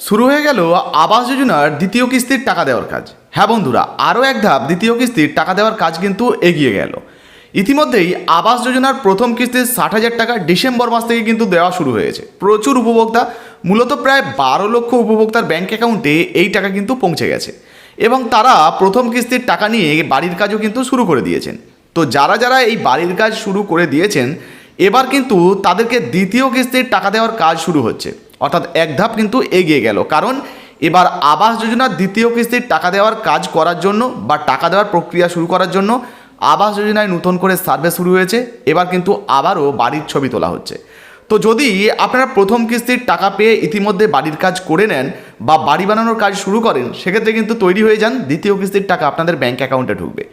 শুরু হয়ে গেল আবাস যোজনার দ্বিতীয় কিস্তির টাকা দেওয়ার কাজ। হ্যাঁ বন্ধুরা, আরও এক ধাপ দ্বিতীয় কিস্তির টাকা দেওয়ার কাজ কিন্তু এগিয়ে গেল। ইতিমধ্যেই আবাস যোজনার প্রথম কিস্তির ষাট হাজার টাকা ডিসেম্বর মাস থেকে কিন্তু দেওয়া শুরু হয়েছে। প্রচুর উপভোক্তা, মূলত প্রায় বারো লক্ষ উপভোক্তার ব্যাংক অ্যাকাউন্টে এই টাকা কিন্তু পৌঁছে গেছে। এবং তারা প্রথম কিস্তির টাকা নিয়ে বাড়ির কাজও কিন্তু শুরু করে দিয়েছেন। তো যারা যারা এই বাড়ির কাজ শুরু করে দিয়েছেন, এবার কিন্তু তাদেরকে দ্বিতীয় কিস্তির টাকা দেওয়ার কাজ শুরু হচ্ছে। অর্থাৎ এক ধাপ কিন্তু এগিয়ে গেল। কারণ এবার আবাস যোজনার দ্বিতীয় কিস্তির টাকা দেওয়ার কাজ করার জন্য বা টাকা দেওয়ার প্রক্রিয়া শুরু করার জন্য আবাস যোজনায় নতুন করে সার্ভে শুরু হয়েছে। এবার কিন্তু আবারও বাড়ির ছবি তোলা হচ্ছে। তো যদি আপনারা প্রথম কিস্তির টাকা পেয়ে ইতিমধ্যে বাড়ির কাজ করে নেন বা বাড়ি বানানোর কাজ শুরু করেন, সেক্ষেত্রে কিন্তু তৈরি হয়ে যান দ্বিতীয় কিস্তির টাকা আপনাদের ব্যাঙ্ক অ্যাকাউন্টে ঢুকবে।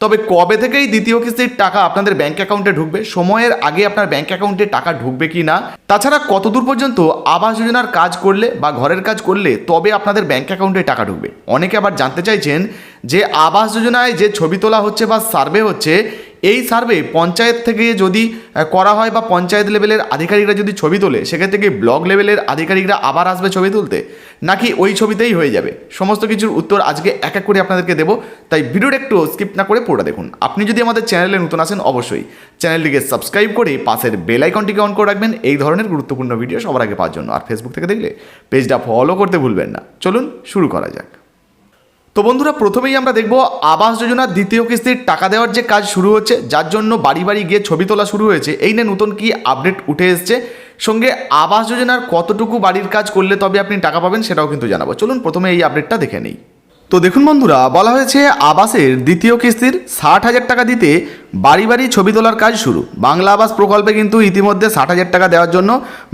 তবে কবে থেকেই দ্বিতীয় কিস্তির টাকা আপনাদের ব্যাঙ্ক অ্যাকাউন্টে ঢুকবে? সময়ের আগে আপনার ব্যাঙ্ক অ্যাকাউন্টে টাকা ঢুকবে কি না? তাছাড়া কতদূর পর্যন্ত আবাস যোজনার কাজ করলে বা ঘরের কাজ করলে তবে আপনাদের ব্যাঙ্ক অ্যাকাউন্টে টাকা ঢুকবে? অনেকে আবার জানতে চাইছেন যে আবাস যোজনায় যে ছবি তোলা হচ্ছে বা সার্ভে হচ্ছে এই সার্ভে পঞ্চায়েত থেকে যদি করা হয় বা পঞ্চায়েত লেভেলের আধিকারিকরা যদি ছবি তোলে, সেক্ষেত্রে কি ব্লক লেভেলের আধিকারিকরা আবার আসবে ছবি তুলতে? নাকি ওই ছবিতেই হয়ে যাবে? সমস্ত কিছুর উত্তর আজকে এক এক করে আপনাদেরকে দেবো। তাই ভিডিওটা একটু স্কিপ না করে পড়ে দেখুন। আপনি যদি আমাদের চ্যানেলে নতুন আসেন, অবশ্যই চ্যানেলটিকে সাবস্ক্রাইব করে পাশের বেল আইকনটিকে অন করে রাখবেন। এই ধরনের গুরুত্বপূর্ণ ভিডিও সবার আগে পাওয়ার জন্য। আর ফেসবুক থেকে দেখলে, পেজটা ফলো করতে ভুলবেন না। চলুন শুরু করা যাক। তো বন্ধুরা, প্রথমেই আমরা দেখব আবাস যোজনার দ্বিতীয় কিস্তির টাকা দেওয়ার যে কাজ শুরু হচ্ছে, যার জন্য বাড়ি বাড়ি গিয়ে ছবি তোলা শুরু হয়েছে। এই নিয়ে নতুন কি আপডেট উঠে এসছে? সঙ্গে আবাস যোজনার কতটুকু বাড়ির কাজ করলে তবে আপনি টাকা পাবেন সেটাও কিন্তু জানাব। চলুন, প্রথমে এই আপডেটটা দেখে নিই। তো দেখুন বন্ধুরা, বলা হয়েছে আবাসের দ্বিতীয় কিস্তির ষাট হাজার টাকা দিতে বাড়ি বাড়ি ছবি তোলার কাজ শুরু। বাংলা আবাস প্রকল্পে কিন্তু ইতিমধ্যে ষাট হাজার টাকা দেওয়ার জন্য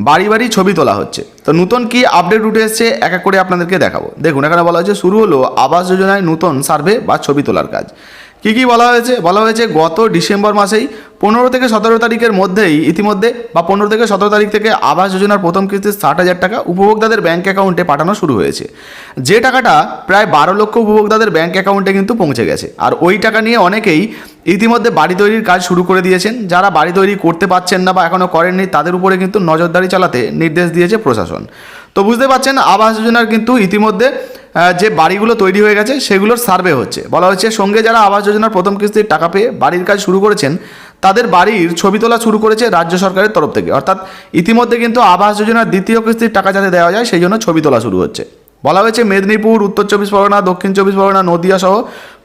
বাড়ি বাড়ি ছবি তোলা হচ্ছে। তো নতুন কি আপডেট উঠে এসছে, এক এক করে আপনাদেরকে দেখাবো। দেখুন, এখানে বলা হয়েছে, শুরু হলো আবাস যোজনায় নতুন সার্ভে বা ছবি তোলার কাজ। কি কি বলা হয়েছে? বলা হয়েছে, গত ডিসেম্বর মাসেই পনেরো থেকে সতেরো তারিখের মধ্যেই, ইতিমধ্যে, বা পনেরো থেকে সতেরো তারিখ থেকে আবাস যোজনার প্রথম কিস্তির ষাট হাজার টাকা উপভোক্তাদের ব্যাঙ্ক অ্যাকাউন্টে পাঠানো শুরু হয়েছে। যে টাকাটা প্রায় বারো লক্ষ উপভোক্তাদের ব্যাঙ্ক অ্যাকাউন্টে কিন্তু পৌঁছে গেছে। আর ওই টাকা নিয়ে অনেকেই ইতিমধ্যে বাড়ি তৈরির কাজ শুরু করে দিয়েছেন। যারা বাড়ি তৈরি করতে পারছেন না বা এখনও করেননি, তাদের উপরে কিন্তু নজরদারি চালাতে নির্দেশ দিয়েছে প্রশাসন। তো বুঝতে পারছেন আবাস যোজনার কিন্তু ইতিমধ্যে যে বাড়িগুলো তৈরি হয়ে গেছে, সেগুলোর সার্ভে হচ্ছে। বলা হচ্ছে, সঙ্গে যারা আবাস যোজনার প্রথম কিস্তির টাকা পেয়ে বাড়ির কাজ শুরু করেছেন তাদের বাড়ির ছবি তোলা শুরু করেছে রাজ্য সরকারের তরফ থেকে। অর্থাৎ ইতিমধ্যে কিন্তু আবাস যোজনার দ্বিতীয় কিস্তির টাকা যাতে দেওয়া যায়, সেই জন্য ছবি তোলা শুরু হচ্ছে। বলা হয়েছে, মেদিনীপুর, উত্তর চব্বিশ পরগনা, দক্ষিণ চব্বিশ পরগনা, নদিয়া সহ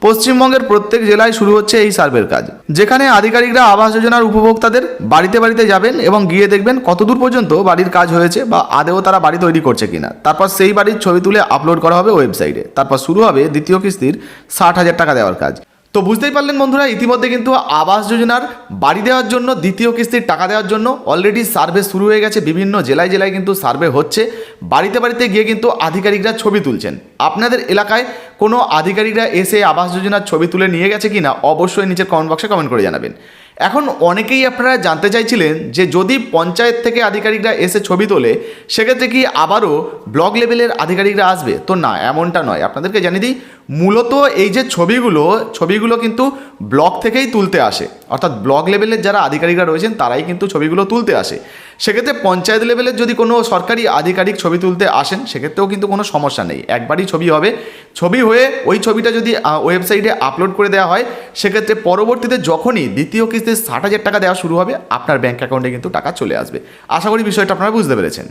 পশ্চিমবঙ্গের প্রত্যেক জেলায় শুরু হচ্ছে এই সার্ভের কাজ। যেখানে আধিকারিকরা আবাস যোজনার উপভোক্তাদের বাড়িতে বাড়িতে যাবেন এবং গিয়ে দেখবেন কতদূর পর্যন্ত বাড়ির কাজ হয়েছে বা আদেও তারা বাড়ি তৈরি করছে কিনা। তারপর সেই বাড়ির ছবি তুলে আপলোড করা হবে ওয়েবসাইটে। তারপর শুরু হবে দ্বিতীয় কিস্তির ষাট হাজার টাকা দেওয়ার কাজ। তো বুঝতেই পারলেন বন্ধুরা, ইতিমধ্যে কিন্তু আবাস যোজনার বাড়ি দেওয়ার জন্য, দ্বিতীয় কিস্তির টাকা দেওয়ার জন্য অলরেডি সার্ভে শুরু হয়ে গেছে, বিভিন্ন জেলায় জেলায় কিন্তু সার্ভে হচ্ছে। বাড়িতে বাড়িতে গিয়ে কিন্তু আধিকারিকরা ছবি তুলছেন। আপনাদের এলাকায় কোনো আধিকারিকরা এসে আবাস যোজনার ছবি তুলে নিয়ে গেছে কিনা, অবশ্যই নিচের কমেন্ট বক্সে কমেন্ট করে জানাবেন। এখন অনেকেই আপনারা জানতে চাইছিলেন যে, যদি পঞ্চায়েত থেকে আধিকারিকরা এসে ছবি তোলে, সেক্ষেত্রে কি আবারও ব্লক লেভেলের আধিকারিকরা আসবে? তো না, এমনটা নয়। আপনাদেরকে জানিয়ে দিই মূলত এই যে ছবিগুলো ছবিগুলো কিন্তু ব্লক থেকেই তুলতে আসে। অর্থাৎ ব্লক লেভেলের যারা আধিকারিকরা রয়েছেন, তারাই কিন্তু ছবিগুলো তুলতে আসে। সেক্ষেত্রে পঞ্চায়েত লেভেলের যদি কোনো সরকারি আধিকারিক ছবি তুলতে আসেন, সেক্ষেত্রেও কিন্তু কোনো সমস্যা নেই। একবারই ছবি হবে। ছবি হয়ে ওই ছবিটা যদি ওয়েবসাইটে আপলোড করে দেওয়া হয়, সেক্ষেত্রে পরবর্তীতে যখনই দ্বিতীয় কিস্তির ষাট হাজার টাকা দেওয়া শুরু হবে, আপনার ব্যাঙ্ক অ্যাকাউন্টে কিন্তু টাকা চলে আসবে। আশা করি বিষয়টা আপনারা বুঝতে পেরেছেন।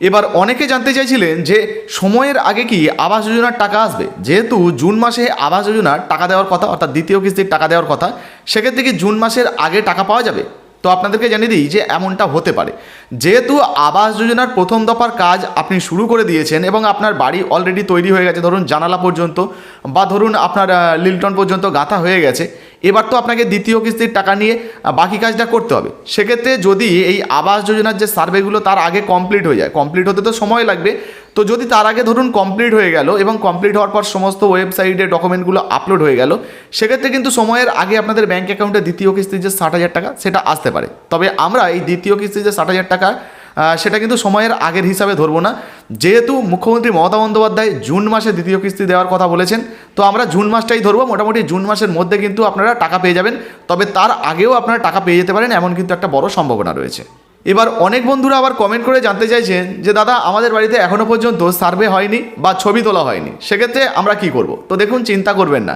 এবার অনেকে জানতে চাইছিলেন যে সময়ের আগে কি আবাস যোজনার টাকা আসবে? যেহেতু জুন মাসে আবাস যোজনার টাকা দেওয়ার কথা, অর্থাৎ দ্বিতীয় কিস্তির টাকা দেওয়ার কথা, সেক্ষেত্রে কি জুন মাসের আগে টাকা পাওয়া যাবে? তো আপনাদেরকে জানিয়ে দিই যে এমনটা হতে পারে। যেহেতু আবাস যোজনার প্রথম দফার কাজ আপনি শুরু করে দিয়েছেন এবং আপনার বাড়ি অলরেডি তৈরি হয়ে গেছে, ধরুন জানালা পর্যন্ত বা ধরুন আপনার লিল্টন পর্যন্ত গাঁথা হয়ে গেছে এবার তো আপনাকে দ্বিতীয় কিস্তির টাকা নিয়ে বাকি কাজটা করতে হবে। সেক্ষেত্রে যদি এই আবাস যোজনার যে সার্ভেগুলো তার আগে কমপ্লিট হয়ে যায়, কমপ্লিট হতে তো সময় লাগবে। তো যদি তার আগে ধরুন কমপ্লিট হয়ে গেল এবং কমপ্লিট হওয়ার পর সমস্ত ওয়েবসাইটে ডকুমেন্টগুলো আপলোড হয়ে গেল, সেক্ষেত্রে কিন্তু সময়ের আগে আপনাদের ব্যাঙ্ক অ্যাকাউন্টে দ্বিতীয় কিস্তির যে ষাট হাজার টাকা, সেটা আসতে পারে। তবে আমরা এই দ্বিতীয় কিস্তির যে ষাট হাজার টাকা সেটা কিন্তু সময়ের আগের হিসাবে ধরবো না। যেহেতু মুখ্যমন্ত্রী মমতা বন্দ্যোপাধ্যায় জুন মাসে দ্বিতীয় কিস্তি দেওয়ার কথা বলেছেন, তো আমরা জুন মাসটাই ধরবো। মোটামুটি জুন মাসের মধ্যে কিন্তু আপনারা টাকা পেয়ে যাবেন। তবে তার আগেও আপনারা টাকা পেয়ে যেতে পারেন, এমন কিন্তু একটা বড় সম্ভাবনা রয়েছে। এবার অনেক বন্ধুরা আবার কমেন্ট করে জানতে চাইছেন যে, দাদা, আমাদের বাড়িতে এখনও পর্যন্ত সার্ভে হয়নি বা ছবি তোলা হয়নি। সেক্ষেত্রে আমরা কি করব? তো দেখুন, চিন্তা করবেন না।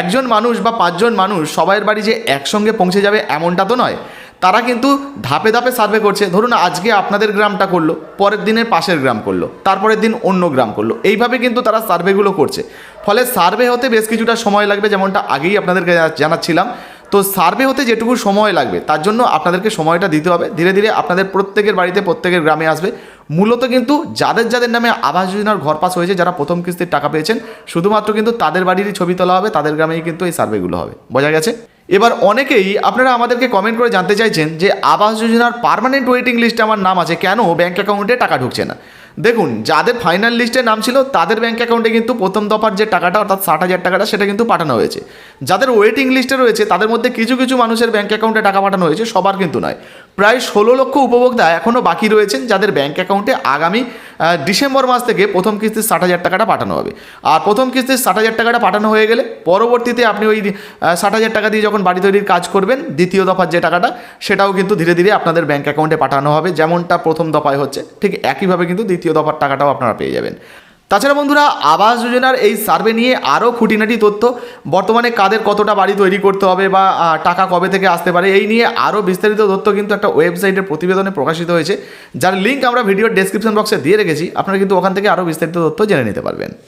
একজন মানুষ বা পাঁচজন মানুষ সবাইয়ের বাড়ি যে একসঙ্গে পৌঁছে যাবে এমনটা তো নয়। তারা কিন্তু ধাপে ধাপে সার্ভে করছে। ধরুন আজকে আপনাদের গ্রামটা করল, পরের দিনের পাশের গ্রাম করল, তারপরের দিন অন্য গ্রাম করল। এইভাবে কিন্তু তারা সার্ভেগুলো করছে। ফলে সার্ভে হতে বেশ কিছুটা সময় লাগবে, যেমনটা আগেই আপনাদেরকে জানাচ্ছিলাম। তো সার্ভে হতে যেটুকু সময় লাগবে, তার জন্য আপনাদেরকে সময়টা দিতে হবে। ধীরে ধীরে আপনাদের প্রত্যেকের বাড়িতে প্রত্যেকের গ্রামে আসবে। মূলত কিন্তু যাদের যাদের নামে আবাস যোজনার ঘর পাস হয়েছে, যারা প্রথম কিস্তির টাকা পেয়েছেন, শুধুমাত্র কিন্তু তাদের বাড়িরই ছবি তোলা হবে, তাদের গ্রামেই কিন্তু এই সার্ভেগুলো হবে। বোঝা গেছে? এবার অনেকেই আপনারা আমাদেরকে কমেন্ট করে জানতে চাইছেন যে আবাস যোজনার পারমানেন্ট ওয়েটিং লিস্টে আমার নাম আছে, কেন ব্যাঙ্ক অ্যাকাউন্টে টাকা ঢুকছে না? দেখুন, যাদের ফাইনাল লিস্টে নাম ছিল, তাদের ব্যাঙ্ক অ্যাকাউন্টে কিন্তু প্রথম দফার যে টাকাটা, অর্থাৎ ষাট হাজার টাকাটা, সেটা কিন্তু পাঠানো হয়েছে। যাদের ওয়েটিং লিস্টে রয়েছে, তাদের মধ্যে কিছু কিছু মানুষের ব্যাঙ্ক অ্যাকাউন্টে টাকা পাঠানো হয়েছে, সবার কিন্তু নয়। প্রায় ষোলো লক্ষ উপভোক্তা এখনও বাকি রয়েছেন, যাদের ব্যাঙ্ক অ্যাকাউন্টে আগামী ডিসেম্বর মাস থেকে প্রথম কিস্তির ষাট হাজার টাকাটা পাঠানো হবে। আর প্রথম কিস্তির ষাট হাজার টাকাটা পাঠানো হয়ে গেলে, পরবর্তীতে আপনি ওই ষাট হাজার টাকা দিয়ে যখন বাড়ি তৈরির কাজ করবেন, দ্বিতীয় দফার যে টাকাটা, সেটাও কিন্তু ধীরে ধীরে আপনাদের ব্যাঙ্ক অ্যাকাউন্টে পাঠানো হবে, যেমনটা প্রথম দফায় হচ্ছে, ঠিক একইভাবে কিন্তু দ্বিতীয় দফার টাকাটাও আপনারা পেয়ে যাবেন। তাছাড়া বন্ধুরা, আবাস যোজনার এই সার্ভে নিয়ে আরও খুঁটিনাটি তথ্য বর্তমানে কাদের কতটা বাড়ি তৈরি করতে হবে বা টাকা কবে থেকে আসতে পারে এই নিয়ে আরও বিস্তারিত তথ্য কিন্তু একটা ওয়েবসাইটের প্রতিবেদনে প্রকাশিত হয়েছে। যার লিঙ্ক আমরা ভিডিওর ডেসক্রিপশন বক্সে দিয়ে রেখেছি। আপনারা কিন্তু ওখান থেকে আরও বিস্তারিত তথ্য জেনে নিতে পারবেন।